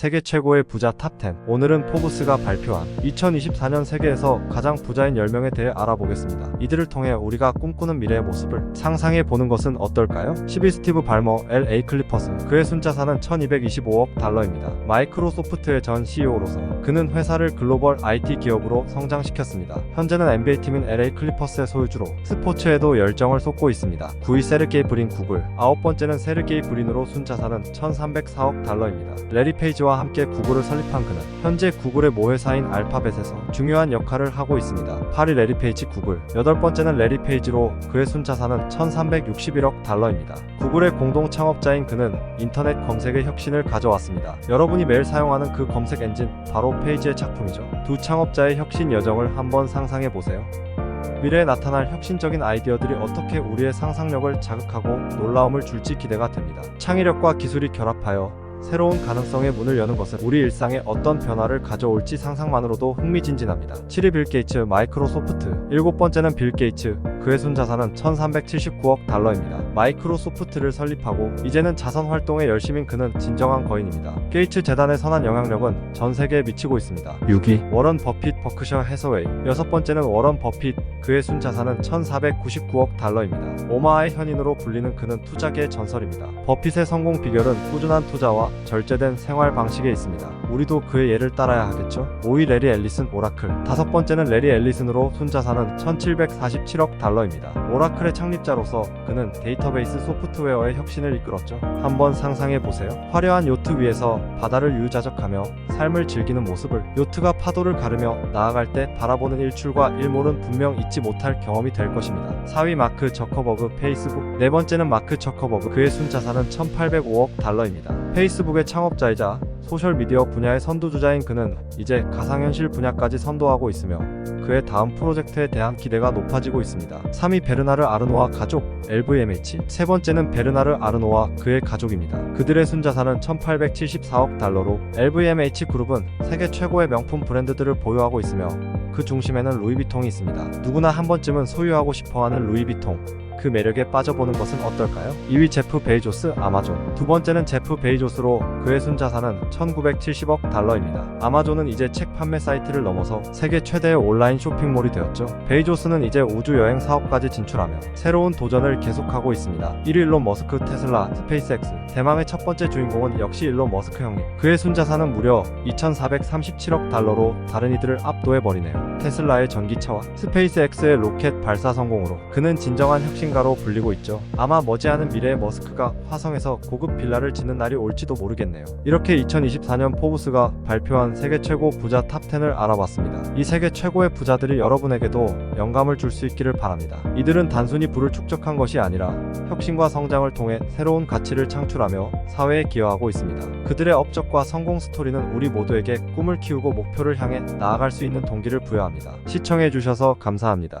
세계 최고의 부자 탑10. 오늘은 포브스가 발표한 2024년 세계에서 가장 부자인 10명에 대해 알아보겠습니다. 이들을 통해 우리가 꿈꾸는 미래의 모습을 상상해 보는 것은 어떨까요? 12 스티브 발머, LA 클리퍼스. 그의 순자산은 1225억 달러입니다. 마이크로소프트의 전 CEO로서 그는 회사를 글로벌 IT 기업으로 성장시켰습니다. 현재는 NBA 팀인 LA 클리퍼스의 소유주로 스포츠에도 열정을 쏟고 있습니다. 9위 세르게이 브린 구글, 아홉 번째는 세르게이 브린으로 순자산은 1304억 달러입니다. 레리 페이지와 함께 구글을 설립한 그는 현재 구글의 모회사인 알파벳에서 중요한 역할을 하고 있습니다. 8위 레리 페이지 구글, 여덟 번째는 레리 페이지로 그의 순자산은 1361억 달러입니다. 구글의 공동 창업자인 그는 인터넷 검색의 혁신을 가져왔습니다. 여러분이 매일 사용하는 그 검색 엔진 바로 페이지의 작품이죠. 두 창업자의 혁신 여정을 한번 상상해 보세요. 미래에 나타날 혁신적인 아이디어들이 어떻게 우리의 상상력을 자극하고 놀라움을 줄지 기대가 됩니다. 창의력과 기술이 결합하여 새로운 가능성의 문을 여는 것은 우리 일상에 어떤 변화를 가져올지 상상만으로도 흥미진진합니다. 7위 빌 게이츠 마이크로소프트 일곱 번째는 빌 게이츠 그의 순자산은 1379억 달러입니다. 마이크로소프트를 설립하고 이제는 자선 활동에 열심인 그는 진정한 거인입니다. 게이츠 재단의 선한 영향력은 전 세계에 미치고 있습니다. 6위 워런 버핏 버크셔 해서웨이 여섯 번째는 워런 버핏 그의 순 자산은 1499억 달러입니다. 오마하의 현인으로 불리는 그는 투자계의 전설입니다. 버핏의 성공 비결은 꾸준한 투자와 절제된 생활 방식에 있습니다. 우리도 그의 예를 따라야 하겠죠? 5위 레리 앨리슨 오라클 다섯 번째는 레리 앨리슨으로 순자산은 1747억 달러입니다. 오라클의 창립자로서 그는 데이터 베이스 소프트웨어의 혁신을 이끌었죠. 한번 상상해 보세요. 화려한 요트 위에서 바다를 유자적하며 삶을 즐기는 모습을 요트가 파도를 가르며 나아갈 때 바라보는 일출과 일몰은 분명 잊지 못할 경험이 될 것입니다. 4위 마크 저커버그 페이스북 네 번째는 마크 저커버그 그의 순자산은 1805억 달러입니다. 페이스북의 창업자이자 소셜미디어 분야의 선두주자인 그는 이제 가상현실 분야까지 선도하고 있으며 그의 다음 프로젝트에 대한 기대가 높아지고 있습니다. 3위 베르나르 아르노와 가족 LVMH 세 번째는 베르나르 아르노와 그의 가족입니다. 그들의 순자산은 1874억 달러로 LVMH 그룹은 세계 최고의 명품 브랜드들을 보유하고 있으며 그 중심에는 루이비통이 있습니다. 누구나 한 번쯤은 소유하고 싶어하는 루이비통. 그 매력에 빠져보는 것은 어떨까요? 2위 제프 베이조스 아마존 두 번째는 제프 베이조스로 그의 순자산은 1970억 달러입니다. 아마존은 이제 책 판매 사이트를 넘어서 세계 최대의 온라인 쇼핑몰이 되었죠. 베이조스는 이제 우주 여행 사업까지 진출하며 새로운 도전을 계속하고 있습니다. 1위 일론 머스크 테슬라 스페이스X 대망의 첫 번째 주인공은 역시 일론 머스크 형님. 그의 순자산은 무려 2,437억 달러로 다른 이들을 압도해버리네요. 테슬라의 전기차와 스페이스X의 로켓 발사 성공으로 그는 진정한 혁신 가로 불리고 있죠. 아마 머지않은 미래의 머스크가 화성에서 고급 빌라를 짓는 날이 올지도 모르겠네요. 이렇게 2024년 포브스가 발표한 세계 최고 부자 탑10을 알아봤습니다. 이 세계 최고의 부자들이 여러분에게도 영감을 줄 수 있기를 바랍니다. 이들은 단순히 부를 축적한 것이 아니라 혁신과 성장을 통해 새로운 가치를 창출하며 사회에 기여하고 있습니다. 그들의 업적과 성공 스토리는 우리 모두에게 꿈을 키우고 목표를 향해 나아갈 수 있는 동기를 부여합니다. 시청해주셔서 감사합니다.